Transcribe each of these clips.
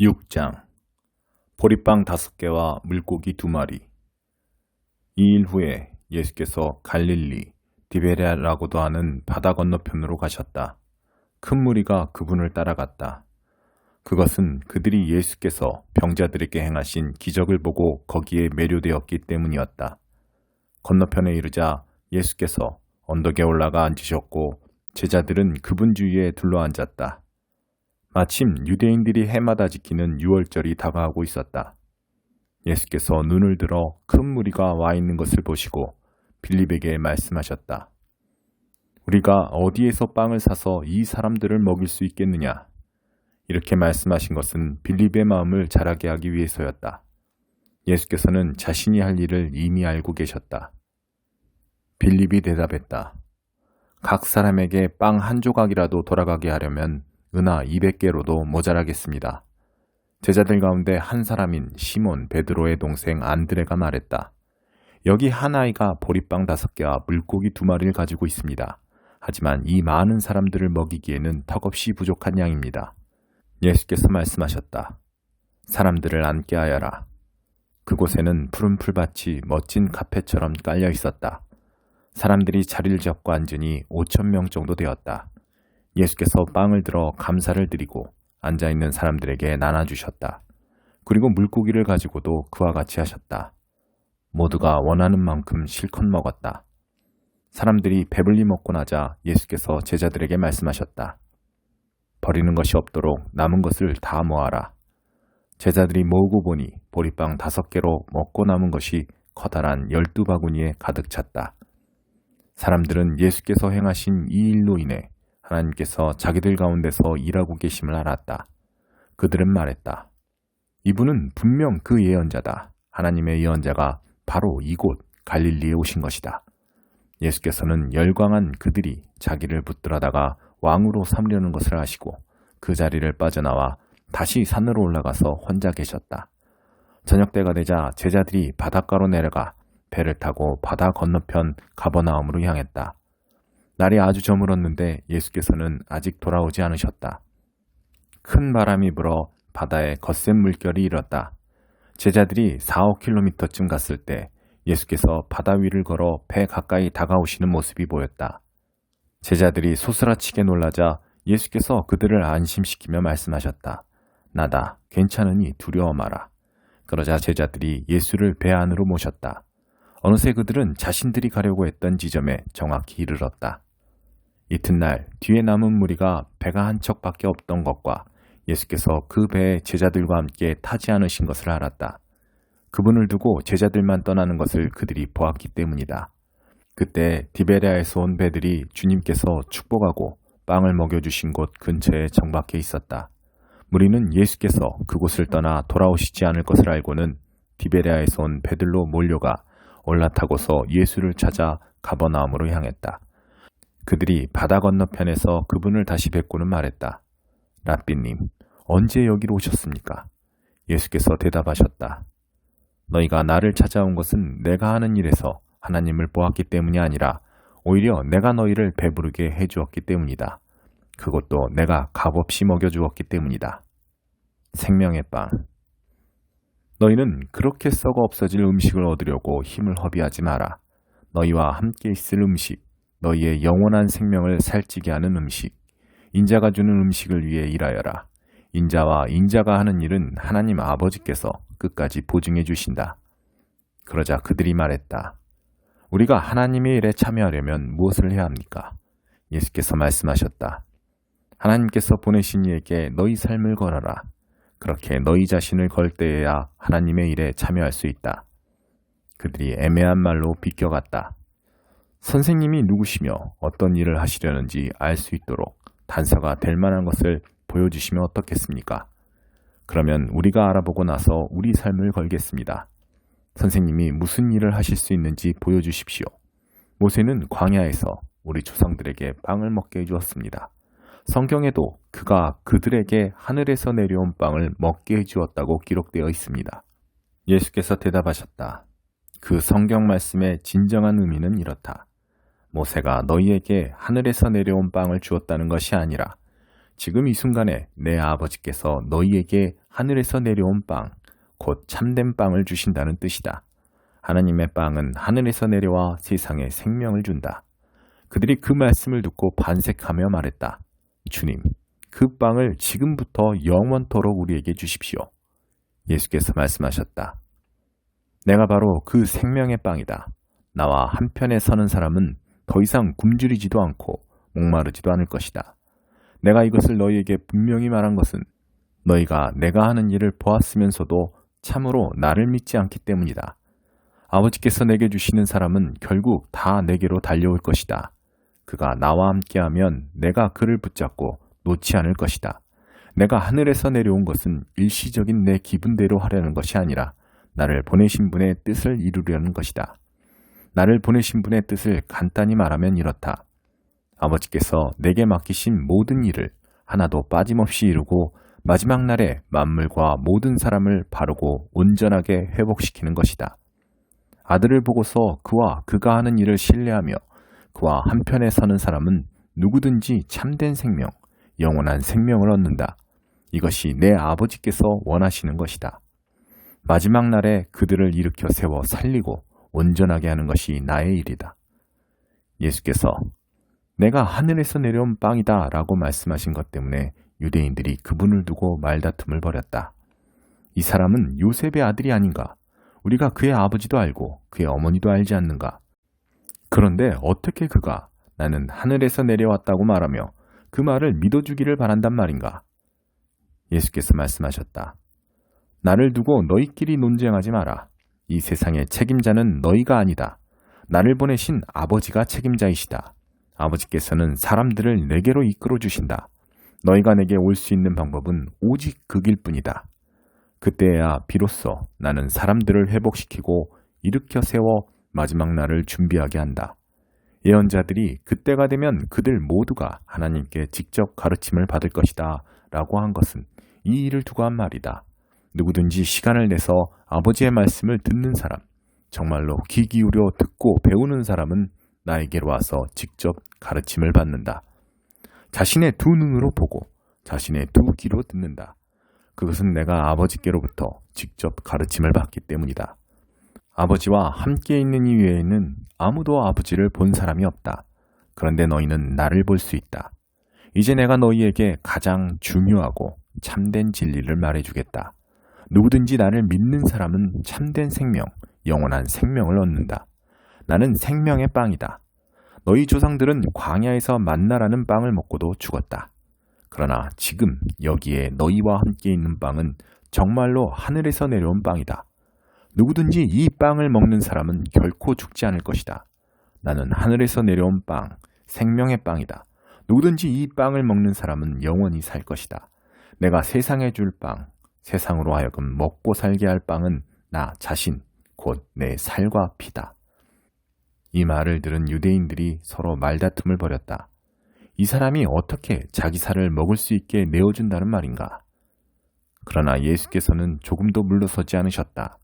6장 보리빵 다섯 개와 물고기 두 마리 이 일 후에 예수께서 갈릴리 디베레라고도 하는 바다 건너편으로 가셨다. 큰 무리가 그분을 따라갔다. 그것은 그들이 예수께서 병자들에게 행하신 기적을 보고 거기에 매료되었기 때문이었다. 건너편에 이르자 예수께서 언덕에 올라가 앉으셨고 제자들은 그분 주위에 둘러앉았다. 마침 유대인들이 해마다 지키는 유월절이 다가오고 있었다. 예수께서 눈을 들어 큰 무리가 와 있는 것을 보시고 빌립에게 말씀하셨다. 우리가 어디에서 빵을 사서 이 사람들을 먹일 수 있겠느냐? 이렇게 말씀하신 것은 빌립의 마음을 자라게 하기 위해서였다. 예수께서는 자신이 할 일을 이미 알고 계셨다. 빌립이 대답했다. 각 사람에게 빵 한 조각이라도 돌아가게 하려면 은하 200개로도 모자라겠습니다. 제자들 가운데 한 사람인 시몬 베드로의 동생 안드레가 말했다. 여기 한 아이가 보리빵 다섯 개와 물고기 두 마리를 가지고 있습니다. 하지만 이 많은 사람들을 먹이기에는 턱없이 부족한 양입니다. 예수께서 말씀하셨다. 사람들을 앉게 하여라. 그곳에는 푸른 풀밭이 멋진 카페처럼 깔려 있었다. 사람들이 자리를 잡고 앉으니 5천 명 정도 되었다. 예수께서 빵을 들어 감사를 드리고 앉아 있는 사람들에게 나눠 주셨다. 그리고 물고기를 가지고도 그와 같이 하셨다. 모두가 원하는 만큼 실컷 먹었다. 사람들이 배불리 먹고 나자 예수께서 제자들에게 말씀하셨다. 버리는 것이 없도록 남은 것을 다 모아라. 제자들이 모으고 보니 보리빵 다섯 개로 먹고 남은 것이 커다란 열두 바구니에 가득 찼다. 사람들은 예수께서 행하신 이 일로 인해 하나님께서 자기들 가운데서 일하고 계심을 알았다. 그들은 말했다. 이분은 분명 그 예언자다. 하나님의 예언자가 바로 이곳 갈릴리에 오신 것이다. 예수께서는 열광한 그들이 자기를 붙들어다가 왕으로 삼려는 것을 아시고 그 자리를 빠져나와 다시 산으로 올라가서 혼자 계셨다. 저녁 때가 되자 제자들이 바닷가로 내려가 배를 타고 바다 건너편 가버나움으로 향했다. 날이 아주 저물었는데 예수께서는 아직 돌아오지 않으셨다. 큰 바람이 불어 바다에 거센 물결이 일었다. 제자들이 4, 5킬로미터쯤 갔을 때 예수께서 바다 위를 걸어 배 가까이 다가오시는 모습이 보였다. 제자들이 소스라치게 놀라자 예수께서 그들을 안심시키며 말씀하셨다. 나다. 괜찮으니 두려워 마라. 그러자 제자들이 예수를 배 안으로 모셨다. 어느새 그들은 자신들이 가려고 했던 지점에 정확히 이르렀다. 이튿날 뒤에 남은 무리가 배가 한 척밖에 없던 것과 예수께서 그 배에 제자들과 함께 타지 않으신 것을 알았다. 그분을 두고 제자들만 떠나는 것을 그들이 보았기 때문이다. 그때 디베리아에서 온 배들이 주님께서 축복하고 빵을 먹여주신 곳 근처에 정박해 있었다. 무리는 예수께서 그곳을 떠나 돌아오시지 않을 것을 알고는 디베리아에서 온 배들로 몰려가 올라타고서 예수를 찾아 가버나움으로 향했다. 그들이 바다 건너편에서 그분을 다시 뵙고는 말했다. 라삐님, 언제 여기로 오셨습니까? 예수께서 대답하셨다. 너희가 나를 찾아온 것은 내가 하는 일에서 하나님을 보았기 때문이 아니라 오히려 내가 너희를 배부르게 해주었기 때문이다. 그것도 내가 값없이 먹여주었기 때문이다. 생명의 빵. 너희는 그렇게 썩어 없어질 음식을 얻으려고 힘을 허비하지 마라. 너희와 함께 있을 음식, 너희의 영원한 생명을 살찌게 하는 음식, 인자가 주는 음식을 위해 일하여라. 인자와 인자가 하는 일은 하나님 아버지께서 끝까지 보증해 주신다. 그러자 그들이 말했다. 우리가 하나님의 일에 참여하려면 무엇을 해야 합니까? 예수께서 말씀하셨다. 하나님께서 보내신 이에게 너희 삶을 걸어라. 그렇게 너희 자신을 걸 때에야 하나님의 일에 참여할 수 있다. 그들이 애매한 말로 비껴갔다. 선생님이 누구시며 어떤 일을 하시려는지 알 수 있도록 단서가 될 만한 것을 보여주시면 어떻겠습니까? 그러면 우리가 알아보고 나서 우리 삶을 걸겠습니다. 선생님이 무슨 일을 하실 수 있는지 보여주십시오. 모세는 광야에서 우리 조상들에게 빵을 먹게 해주었습니다. 성경에도 그가 그들에게 하늘에서 내려온 빵을 먹게 해주었다고 기록되어 있습니다. 예수께서 대답하셨다. 그 성경 말씀의 진정한 의미는 이렇다. 모세가 너희에게 하늘에서 내려온 빵을 주었다는 것이 아니라 지금 이 순간에 내 아버지께서 너희에게 하늘에서 내려온 빵, 곧 참된 빵을 주신다는 뜻이다. 하나님의 빵은 하늘에서 내려와 세상에 생명을 준다. 그들이 그 말씀을 듣고 반색하며 말했다. 주님, 그 빵을 지금부터 영원토록 우리에게 주십시오. 예수께서 말씀하셨다. 내가 바로 그 생명의 빵이다. 나와 한편에 서는 사람은 더 이상 굶주리지도 않고 목마르지도 않을 것이다. 내가 이것을 너희에게 분명히 말한 것은 너희가 내가 하는 일을 보았으면서도 참으로 나를 믿지 않기 때문이다. 아버지께서 내게 주시는 사람은 결국 다 내게로 달려올 것이다. 그가 나와 함께하면 내가 그를 붙잡고 놓지 않을 것이다. 내가 하늘에서 내려온 것은 일시적인 내 기분대로 하려는 것이 아니라 나를 보내신 분의 뜻을 이루려는 것이다. 나를 보내신 분의 뜻을 간단히 말하면 이렇다. 아버지께서 내게 맡기신 모든 일을 하나도 빠짐없이 이루고 마지막 날에 만물과 모든 사람을 바르고 온전하게 회복시키는 것이다. 아들을 보고서 그와 그가 하는 일을 신뢰하며 그와 한편에 서는 사람은 누구든지 참된 생명, 영원한 생명을 얻는다. 이것이 내 아버지께서 원하시는 것이다. 마지막 날에 그들을 일으켜 세워 살리고 온전하게 하는 것이 나의 일이다. 예수께서 내가 하늘에서 내려온 빵이다 라고 말씀하신 것 때문에 유대인들이 그분을 두고 말다툼을 벌였다. 이 사람은 요셉의 아들이 아닌가? 우리가 그의 아버지도 알고 그의 어머니도 알지 않는가? 그런데 어떻게 그가 나는 하늘에서 내려왔다고 말하며 그 말을 믿어주기를 바란단 말인가? 예수께서 말씀하셨다. 나를 두고 너희끼리 논쟁하지 마라. 이 세상의 책임자는 너희가 아니다. 나를 보내신 아버지가 책임자이시다. 아버지께서는 사람들을 내게로 이끌어 주신다. 너희가 내게 올 수 있는 방법은 오직 그 길뿐이다. 그때야 비로소 나는 사람들을 회복시키고 일으켜 세워 마지막 날을 준비하게 한다. 예언자들이 그때가 되면 그들 모두가 하나님께 직접 가르침을 받을 것이다. 라고 한 것은 이 일을 두고 한 말이다. 누구든지 시간을 내서 아버지의 말씀을 듣는 사람, 정말로 귀 기울여 듣고 배우는 사람은 나에게로 와서 직접 가르침을 받는다. 자신의 두 눈으로 보고 자신의 두 귀로 듣는다. 그것은 내가 아버지께로부터 직접 가르침을 받기 때문이다. 아버지와 함께 있는 이 외에는 아무도 아버지를 본 사람이 없다. 그런데 너희는 나를 볼 수 있다. 이제 내가 너희에게 가장 중요하고 참된 진리를 말해주겠다. 누구든지 나를 믿는 사람은 참된 생명, 영원한 생명을 얻는다. 나는 생명의 빵이다. 너희 조상들은 광야에서 만나라는 빵을 먹고도 죽었다. 그러나 지금 여기에 너희와 함께 있는 빵은 정말로 하늘에서 내려온 빵이다. 누구든지 이 빵을 먹는 사람은 결코 죽지 않을 것이다. 나는 하늘에서 내려온 빵, 생명의 빵이다. 누구든지 이 빵을 먹는 사람은 영원히 살 것이다. 내가 세상에 줄 빵, 세상으로 하여금 먹고 살게 할 빵은 나 자신, 곧 내 살과 피다. 이 말을 들은 유대인들이 서로 말다툼을 벌였다. 이 사람이 어떻게 자기 살을 먹을 수 있게 내어준다는 말인가? 그러나 예수께서는 조금도 물러서지 않으셨다.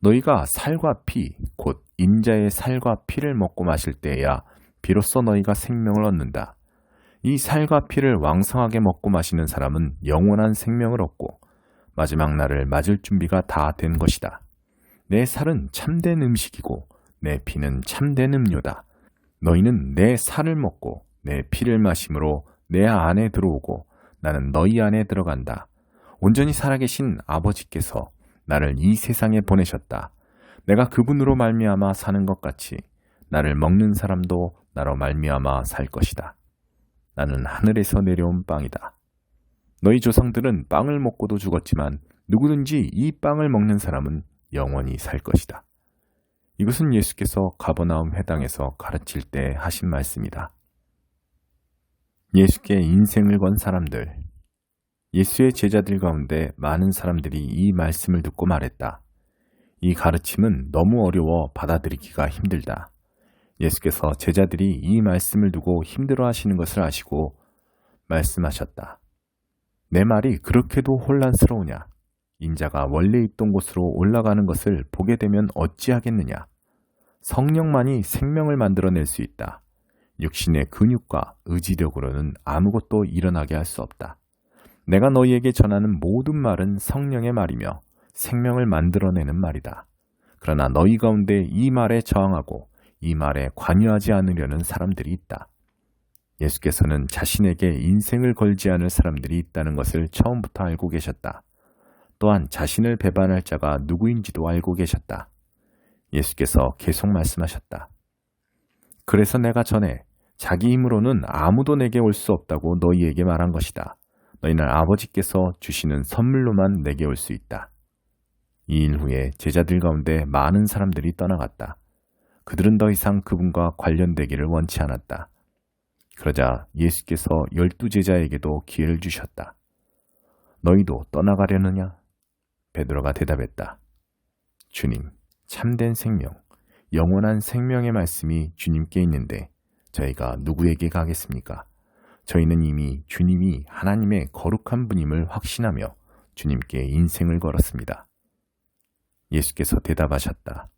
너희가 살과 피, 곧 인자의 살과 피를 먹고 마실 때야 비로소 너희가 생명을 얻는다. 이 살과 피를 왕성하게 먹고 마시는 사람은 영원한 생명을 얻고 마지막 날을 맞을 준비가 다 된 것이다. 내 살은 참된 음식이고 내 피는 참된 음료다. 너희는 내 살을 먹고 내 피를 마심으로 내 안에 들어오고 나는 너희 안에 들어간다. 온전히 살아계신 아버지께서 나를 이 세상에 보내셨다. 내가 그분으로 말미암아 사는 것 같이 나를 먹는 사람도 나로 말미암아 살 것이다. 나는 하늘에서 내려온 빵이다. 너희 조상들은 빵을 먹고도 죽었지만 누구든지 이 빵을 먹는 사람은 영원히 살 것이다. 이것은 예수께서 가버나움 회당에서 가르칠 때 하신 말씀이다. 예수께 인생을 건 사람들, 예수의 제자들 가운데 많은 사람들이 이 말씀을 듣고 말했다. 이 가르침은 너무 어려워 받아들이기가 힘들다. 예수께서 제자들이 이 말씀을 두고 힘들어 하시는 것을 아시고 말씀하셨다. 내 말이 그렇게도 혼란스러우냐? 인자가 원래 있던 곳으로 올라가는 것을 보게 되면 어찌하겠느냐? 성령만이 생명을 만들어낼 수 있다. 육신의 근육과 의지력으로는 아무것도 일어나게 할 수 없다. 내가 너희에게 전하는 모든 말은 성령의 말이며 생명을 만들어내는 말이다. 그러나 너희 가운데 이 말에 저항하고 이 말에 관여하지 않으려는 사람들이 있다. 예수께서는 자신에게 인생을 걸지 않을 사람들이 있다는 것을 처음부터 알고 계셨다. 또한 자신을 배반할 자가 누구인지도 알고 계셨다. 예수께서 계속 말씀하셨다. 그래서 내가 전에 자기 힘으로는 아무도 내게 올 수 없다고 너희에게 말한 것이다. 너희는 아버지께서 주시는 선물로만 내게 올 수 있다. 이 일 후에 제자들 가운데 많은 사람들이 떠나갔다. 그들은 더 이상 그분과 관련되기를 원치 않았다. 그러자 예수께서 열두 제자에게도 기회를 주셨다. 너희도 떠나가려느냐? 베드로가 대답했다. 주님, 참된 생명, 영원한 생명의 말씀이 주님께 있는데 저희가 누구에게 가겠습니까? 저희는 이미 주님이 하나님의 거룩한 분임을 확신하며 주님께 인생을 걸었습니다. 예수께서 대답하셨다.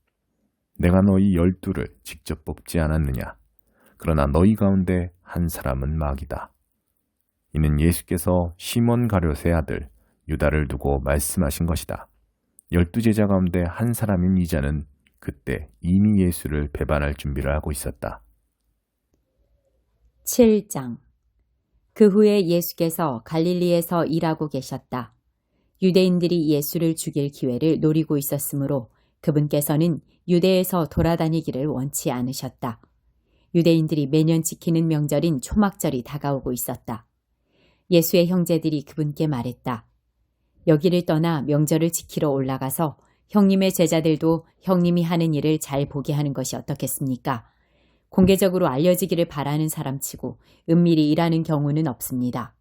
내가 너희 열두를 직접 뽑지 않았느냐? 그러나 너희 가운데 한 사람은 마귀다. 이는 예수께서 시몬 가룟의 아들 유다를 두고 말씀하신 것이다. 열두 제자 가운데 한 사람인 이자는 그때 이미 예수를 배반할 준비를 하고 있었다. 7장 그 후에 예수께서 갈릴리에서 일하고 계셨다. 유대인들이 예수를 죽일 기회를 노리고 있었으므로 그분께서는 유대에서 돌아다니기를 원치 않으셨다. 유대인들이 매년 지키는 명절인 초막절이 다가오고 있었다. 예수의 형제들이 그분께 말했다. 여기를 떠나 명절을 지키러 올라가서 형님의 제자들도 형님이 하는 일을 잘 보게 하는 것이 어떻겠습니까? 공개적으로 알려지기를 바라는 사람치고 은밀히 일하는 경우는 없습니다.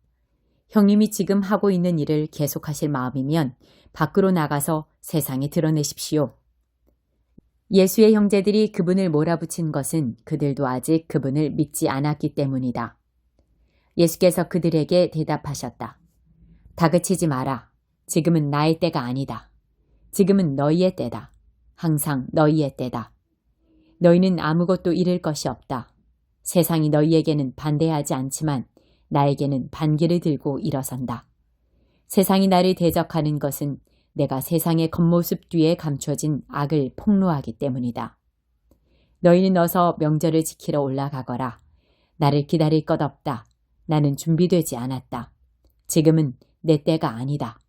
형님이 지금 하고 있는 일을 계속하실 마음이면 밖으로 나가서 세상에 드러내십시오. 예수의 형제들이 그분을 몰아붙인 것은 그들도 아직 그분을 믿지 않았기 때문이다. 예수께서 그들에게 대답하셨다. 다그치지 마라. 지금은 나의 때가 아니다. 지금은 너희의 때다. 항상 너희의 때다. 너희는 아무것도 잃을 것이 없다. 세상이 너희에게는 반대하지 않지만 나에게는 반기를 들고 일어선다. 세상이 나를 대적하는 것은 내가 세상의 겉모습 뒤에 감춰진 악을 폭로하기 때문이다. 너희는 어서 명절을 지키러 올라가거라. 나를 기다릴 것 없다. 나는 준비되지 않았다. 지금은 내 때가 아니다.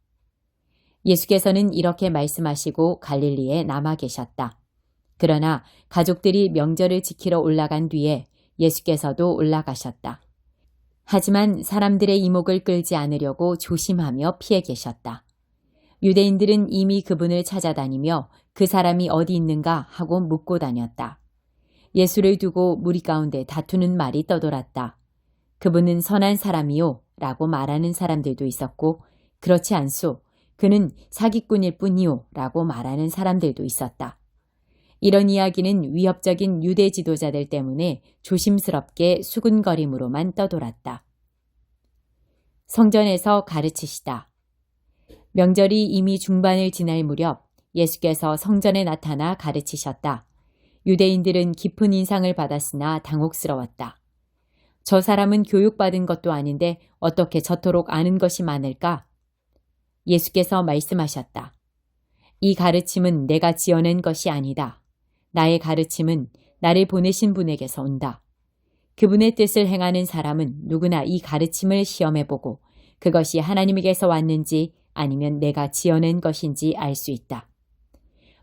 예수께서는 이렇게 말씀하시고 갈릴리에 남아 계셨다. 그러나 가족들이 명절을 지키러 올라간 뒤에 예수께서도 올라가셨다. 하지만 사람들의 이목을 끌지 않으려고 조심하며 피해 계셨다. 유대인들은 이미 그분을 찾아다니며 그 사람이 어디 있는가 하고 묻고 다녔다. 예수를 두고 무리 가운데 다투는 말이 떠돌았다. 그분은 선한 사람이요 라고 말하는 사람들도 있었고 그렇지 않소. 그는 사기꾼일 뿐이요 라고 말하는 사람들도 있었다. 이런 이야기는 위협적인 유대 지도자들 때문에 조심스럽게 수군거림으로만 떠돌았다. 성전에서 가르치시다. 명절이 이미 중반을 지날 무렵 예수께서 성전에 나타나 가르치셨다. 유대인들은 깊은 인상을 받았으나 당혹스러웠다. 저 사람은 교육받은 것도 아닌데 어떻게 저토록 아는 것이 많을까? 예수께서 말씀하셨다. 이 가르침은 내가 지어낸 것이 아니다. 나의 가르침은 나를 보내신 분에게서 온다. 그분의 뜻을 행하는 사람은 누구나 이 가르침을 시험해보고 그것이 하나님에게서 왔는지 아니면 내가 지어낸 것인지 알 수 있다.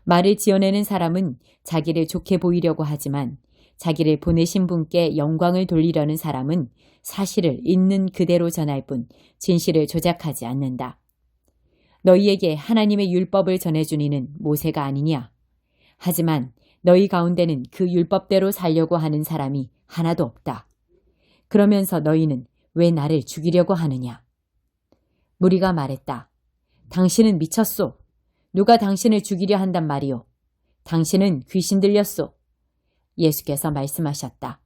말을 지어내는 사람은 자기를 좋게 보이려고 하지만 자기를 보내신 분께 영광을 돌리려는 사람은 사실을 있는 그대로 전할 뿐 진실을 조작하지 않는다. 너희에게 하나님의 율법을 전해주니는 모세가 아니냐. 하지만 너희 가운데는 그 율법대로 살려고 하는 사람이 하나도 없다. 그러면서 너희는 왜 나를 죽이려고 하느냐? 무리가 말했다. 당신은 미쳤소. 누가 당신을 죽이려 한단 말이오. 당신은 귀신 들렸소. 예수께서 말씀하셨다.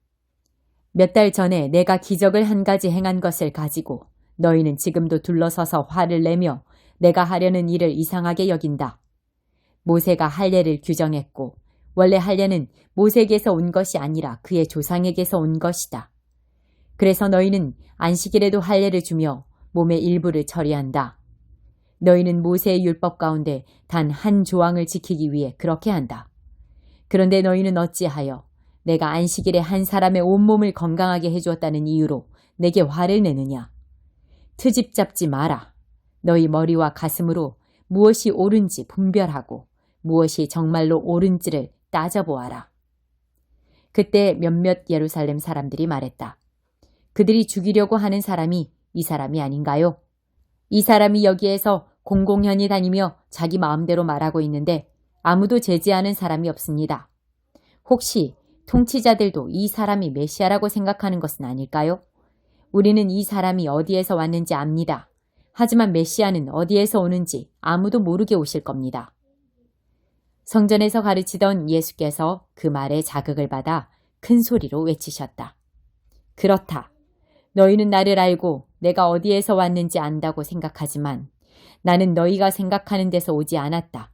몇 달 전에 내가 기적을 한 가지 행한 것을 가지고 너희는 지금도 둘러서서 화를 내며 내가 하려는 일을 이상하게 여긴다. 모세가 할례를 규정했고 원래 할례는 모세에게서 온 것이 아니라 그의 조상에게서 온 것이다. 그래서 너희는 안식일에도 할례를 주며 몸의 일부를 처리한다. 너희는 모세의 율법 가운데 단 한 조항을 지키기 위해 그렇게 한다. 그런데 너희는 어찌하여 내가 안식일에 한 사람의 온몸을 건강하게 해주었다는 이유로 내게 화를 내느냐? 트집 잡지 마라. 너희 머리와 가슴으로 무엇이 옳은지 분별하고 무엇이 정말로 옳은지를 따져보아라. 그때 몇몇 예루살렘 사람들이 말했다. 그들이 죽이려고 하는 사람이 이 사람이 아닌가요? 이 사람이 여기에서 공공연히 다니며 자기 마음대로 말하고 있는데 아무도 제지하는 사람이 없습니다. 혹시 통치자들도 이 사람이 메시아라고 생각하는 것은 아닐까요? 우리는 이 사람이 어디에서 왔는지 압니다. 하지만 메시아는 어디에서 오는지 아무도 모르게 오실 겁니다. 성전에서 가르치던 예수께서 그 말에 자극을 받아 큰 소리로 외치셨다. 그렇다. 너희는 나를 알고 내가 어디에서 왔는지 안다고 생각하지만 나는 너희가 생각하는 데서 오지 않았다.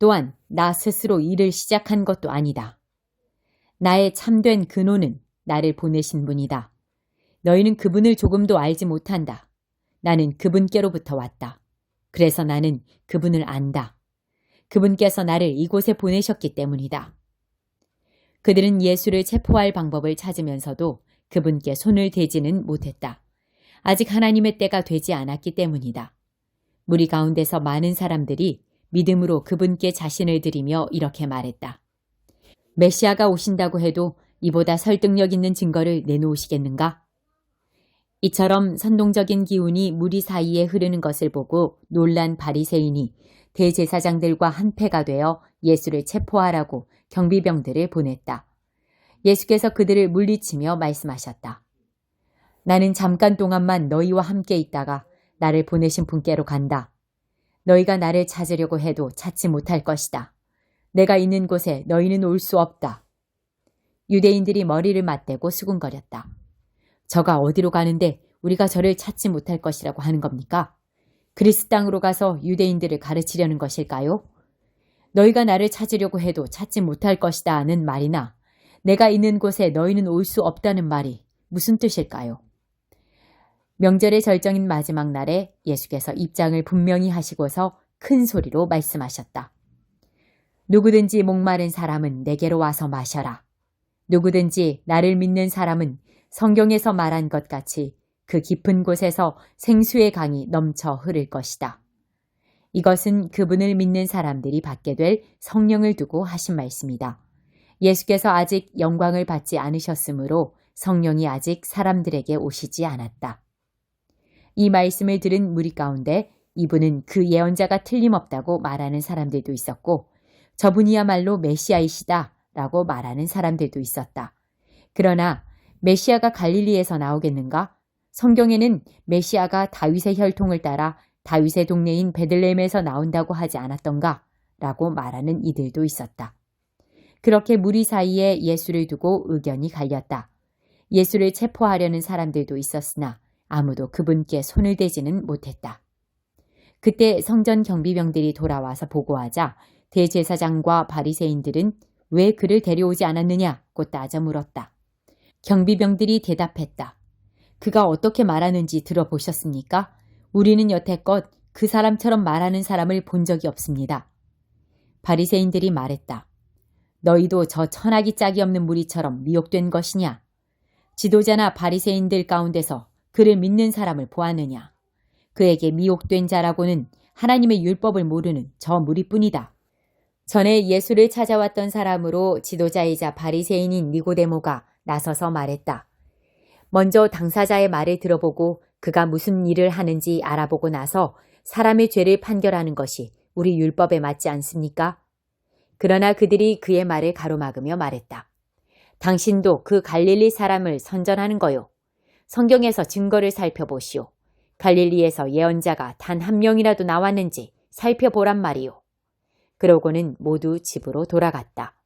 또한 나 스스로 일을 시작한 것도 아니다. 나의 참된 근원은 나를 보내신 분이다. 너희는 그분을 조금도 알지 못한다. 나는 그분께로부터 왔다. 그래서 나는 그분을 안다. 그분께서 나를 이곳에 보내셨기 때문이다. 그들은 예수를 체포할 방법을 찾으면서도 그분께 손을 대지는 못했다. 아직 하나님의 때가 되지 않았기 때문이다. 무리 가운데서 많은 사람들이 믿음으로 그분께 자신을 드리며 이렇게 말했다. 메시아가 오신다고 해도 이보다 설득력 있는 증거를 내놓으시겠는가? 이처럼 선동적인 기운이 무리 사이에 흐르는 것을 보고 놀란 바리새인이 대제사장들과 한패가 되어 예수를 체포하라고 경비병들을 보냈다. 예수께서 그들을 물리치며 말씀하셨다. 나는 잠깐 동안만 너희와 함께 있다가 나를 보내신 분께로 간다. 너희가 나를 찾으려고 해도 찾지 못할 것이다. 내가 있는 곳에 너희는 올 수 없다. 유대인들이 머리를 맞대고 수군거렸다. 저가 어디로 가는데 우리가 저를 찾지 못할 것이라고 하는 겁니까? 그리스 땅으로 가서 유대인들을 가르치려는 것일까요? 너희가 나를 찾으려고 해도 찾지 못할 것이다 하는 말이나 내가 있는 곳에 너희는 올 수 없다는 말이 무슨 뜻일까요? 명절의 절정인 마지막 날에 예수께서 입장을 분명히 하시고서 큰 소리로 말씀하셨다. 누구든지 목마른 사람은 내게로 와서 마셔라. 누구든지 나를 믿는 사람은 성경에서 말한 것 같이 그 깊은 곳에서 생수의 강이 넘쳐 흐를 것이다. 이것은 그분을 믿는 사람들이 받게 될 성령을 두고 하신 말씀이다. 예수께서 아직 영광을 받지 않으셨으므로 성령이 아직 사람들에게 오시지 않았다. 이 말씀을 들은 무리 가운데 이분은 그 예언자가 틀림없다고 말하는 사람들도 있었고 저분이야말로 메시아이시다 라고 말하는 사람들도 있었다. 그러나 메시아가 갈릴리에서 나오겠는가? 성경에는 메시아가 다윗의 혈통을 따라 다윗의 동네인 베들레헴에서 나온다고 하지 않았던가? 라고 말하는 이들도 있었다. 그렇게 무리 사이에 예수를 두고 의견이 갈렸다. 예수를 체포하려는 사람들도 있었으나 아무도 그분께 손을 대지는 못했다. 그때 성전 경비병들이 돌아와서 보고하자 대제사장과 바리새인들은 왜 그를 데려오지 않았느냐고 따져 물었다. 경비병들이 대답했다. 그가 어떻게 말하는지 들어보셨습니까? 우리는 여태껏 그 사람처럼 말하는 사람을 본 적이 없습니다. 바리새인들이 말했다. 너희도 저 천하기 짝이 없는 무리처럼 미혹된 것이냐? 지도자나 바리새인들 가운데서 그를 믿는 사람을 보았느냐? 그에게 미혹된 자라고는 하나님의 율법을 모르는 저 무리뿐이다. 전에 예수를 찾아왔던 사람으로 지도자이자 바리새인인 니고데모가 나서서 말했다. 먼저 당사자의 말을 들어보고 그가 무슨 일을 하는지 알아보고 나서 사람의 죄를 판결하는 것이 우리 율법에 맞지 않습니까? 그러나 그들이 그의 말을 가로막으며 말했다. 당신도 그 갈릴리 사람을 선전하는 거요. 성경에서 증거를 살펴보시오. 갈릴리에서 예언자가 단 한 명이라도 나왔는지 살펴보란 말이오. 그러고는 모두 집으로 돌아갔다.